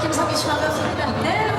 김성기 씨 반갑습니다. 네, 박준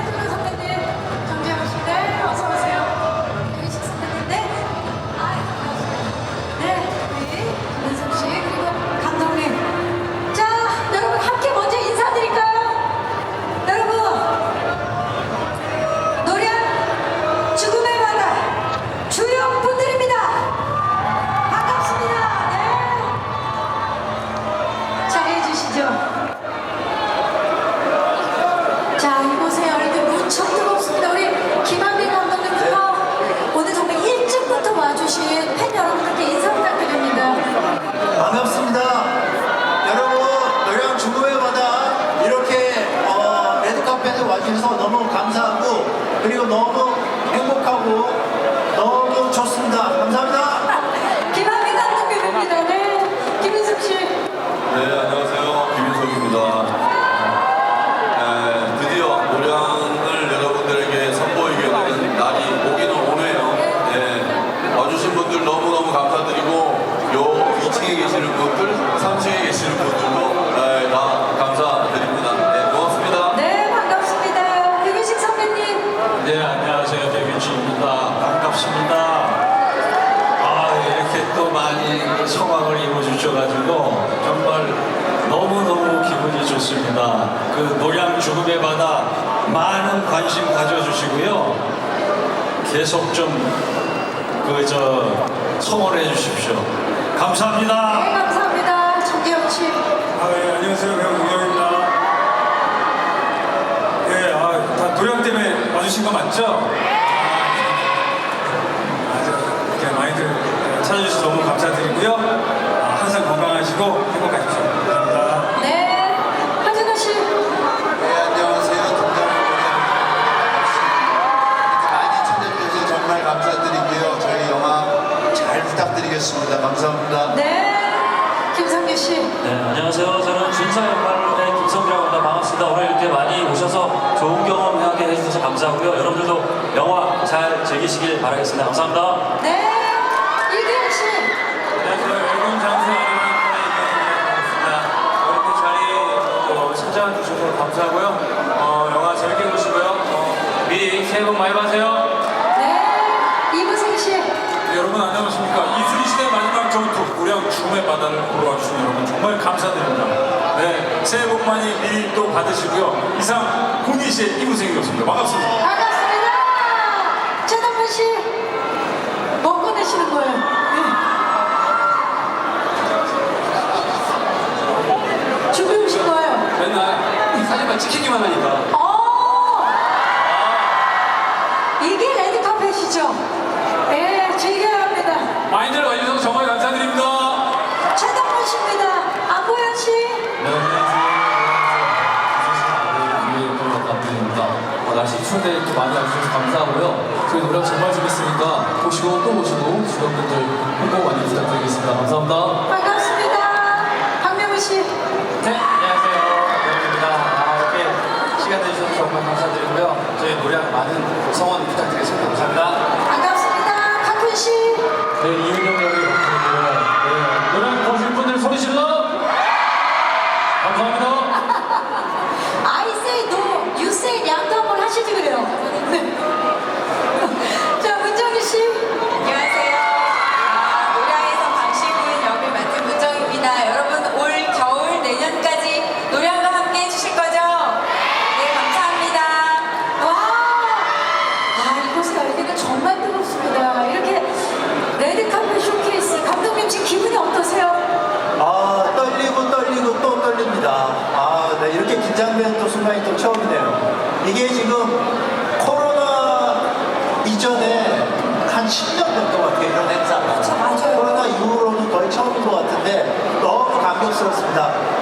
그리고 너 그 노량 죽음의 바다 많은 관심 가져주시고요. 계속 좀 그 저 성원해 주십시오. 감사합니다. 네, 감사합니다. 정재영 씨. 아, 예, 안녕하세요. 배우 동영입니다. 예, 아, 다 노량 때문에 와주신 거 맞죠? 아, 저, 이렇게 많이들 찾아주셔서 너무 감사드리고요. 아, 항상 건강하시고 행복하십시오. 부탁드리겠습니다. 감사합니다. 네, 김성규 씨. 네, 안녕하세요. 저는 준사 역할의 김성기라고 합니다. 반갑습니다. 오늘 이렇게 많이 오셔서 좋은 경험하게 해주셔서 감사하고요. 여러분들도 영화 잘 즐기시길 바라겠습니다. 감사합니다. 네, 이규현 씨. 안녕하세요. 외국 장수 아르바이트 이렇게 자리 어, 찾아와 주셔서 감사하고요. 어, 영화 재밌게 보시고요. 어, 미리 새해 복 많이 받으세요. 바다를 보러 와주신 여러분 정말 감사드립니다. 네, 새해 복 많이 미리 또 받으시고요. 이상 공희 씨의 이무생이었습니다. 반갑습니다. 반갑습니다. 최덕훈 씨. 뭐 꺼내시는 거예요? 네. 죽으신 거예요? 맨날 사진만 찍히기만 하니까. 어! 이게 레드카펫이죠? 네, 즐겨야 합니다. 많이들 와주셔서 정말 감사드립니다. 최덕훈 씨입니다. 안보현 씨. 네, 안녕하세요. 또 감독입니다. 어, 날씨 추운데 이렇게 많이 와주셔서 감사하고요. 저희 노래 정말 재밌으니까 보시고 또 보시고 주변분들 홍보 많이 부탁드리겠습니다. 감사합니다. 반갑습니다. 박명우 씨. 네, 안녕하세요. 노래입니다. 아, 이렇게 시간 내주셔서 정말 감사드리고요. 저희 노래 많은 성원 부탁드리겠습니다. 감사합니다. 반갑습니다. 박훈 씨. 네, 이은영 역의 박준이고요. 네, 노래 보실 분들 소리 질러! 감사합니다. I say no, you say 양도 한번 하시지 그래요. 네. 자, 문정희 씨. 안녕하세요. 아, 노량에서 방시군 역을 맡은 문정입니다. 여러분 올 겨울 내년까지 노량과 함께 해주실 거죠? 네 감사합니다. 와! 아, 이곳에 열기는 정말 뜨겁습니다. 이렇게 레드카펫 쇼케이스. 감독님 지금 기분이 어떠세요? 아, 떨리고 떨리고 또 떨립니다. 아, 네, 이렇게 긴장되는 또 순간이 또 처음이네요. 이게 지금 코로나 이전에 한 10년 된 것 같아요, 이런 행사가. 그렇죠, 맞아요. 코로나 이후로는 거의 처음인 것 같은데 너무 감격스럽습니다.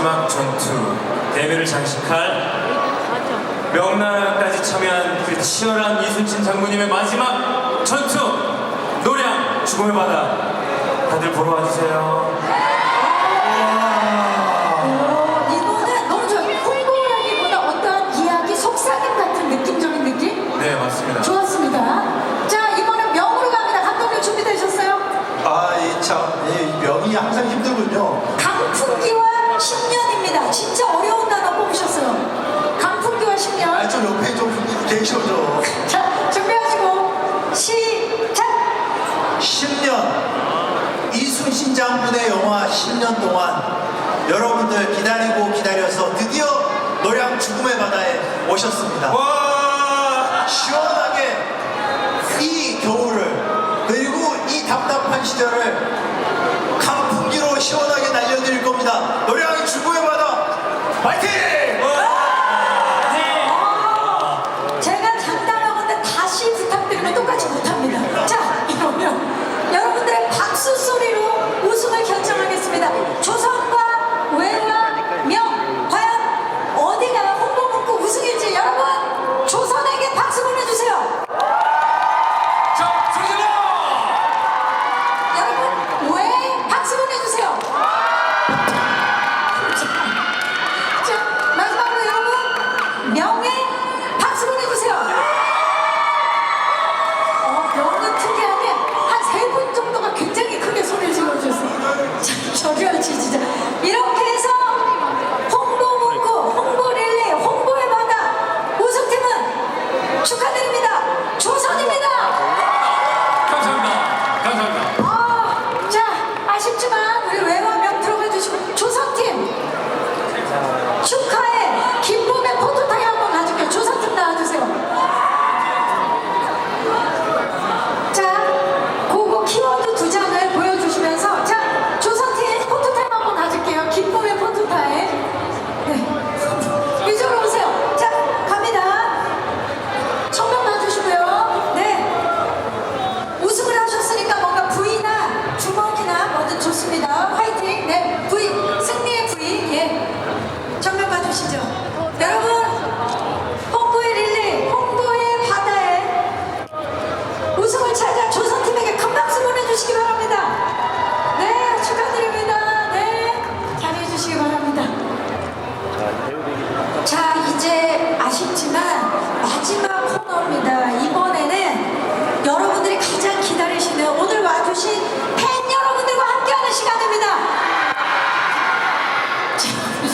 마지막 전투 대회를 장식할 명나라까지 참여한 그 치열한 이순신 장군님의 마지막 전투 노량 죽음의 바다 다들 보러 와주세요. 이순신 장군의 영화 10년 동안 여러분들 기다리고 기다려서 드디어 노량 죽음의 바다에 오셨습니다. 와! 시원하게 이 겨울을 그리고 이 답답한 시절을 강풍기로 시원하게 날려드릴 겁니다. 노량 죽음의 바다 파이팅! 우승을 차지한 조선팀에게 큰 박수 보내주시기 바랍니다. 네, 축하드립니다. 네, 자리해주시기 바랍니다. 자, 이제 아쉽지만 마지막 코너입니다. 이번에는 여러분들이 가장 기다리시는 오늘 와주신